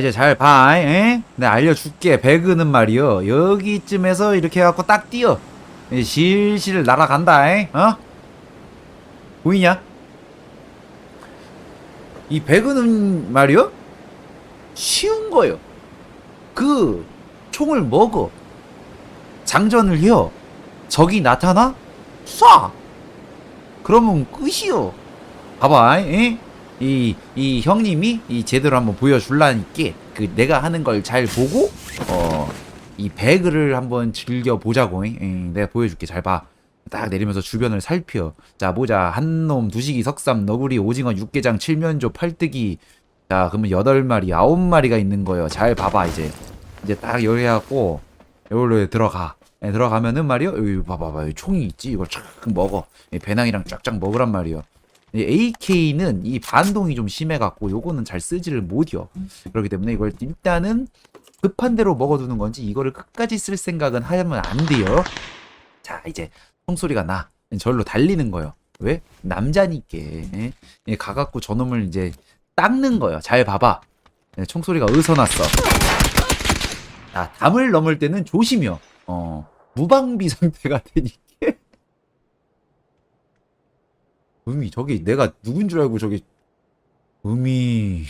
이제 잘 봐, 에? 내가 알려줄게. 배그는 말이요. 여기쯤에서 이렇게 해갖고 딱 뛰어. 이 실실 날아간다, 에? 어? 보이냐? 이 배그는 말이요. 쉬운 거요. 그 총을 먹어. 장전을 해요. 적이 나타나? 쏴! 그러면 끝이요. 봐봐, 에? 이, 이 형님이 이 제대로 한번 보여줄라니까 그 내가 하는 걸 잘 보고, 어, 이 배그를 한번 즐겨 보자고, 에? 에, 내가 보여줄게. 잘 봐. 딱 내리면서 주변을 살펴. 자, 보자. 한 놈, 두식이, 석삼, 너구리, 오징어, 육개장, 칠면조, 팔뜨기. 자, 그러면 여덟 마리, 아홉 마리가 있는 거예요. 잘 봐봐, 이제. 이제 딱 요리하고, 요걸로 들어가. 예, 들어가면은 말이요. 여기 봐봐봐. 여기 총이 있지. 이걸 쫙 먹어. 예, 배낭이랑 쫙쫙 먹으란 말이요. 이 AK는 이 반동이 좀 심해갖고 요거는 잘 쓰지를 못이요. 그렇기 때문에 이걸 일단은 급한 대로 먹어두는 건지 이거를 끝까지 쓸 생각은 하면 안 돼요. 자 이제 총소리가 나. 절로 달리는 거요. 왜? 남자니께. 예? 예, 가갖고 저놈을 이제 닦는 거요. 잘 봐봐. 예, 총소리가 어디서 났어? 자, 담을 넘을 때는 조심이요. 어, 무방비 상태가 되니까. 음이 저기 내가 누군 줄 알고 저기 음이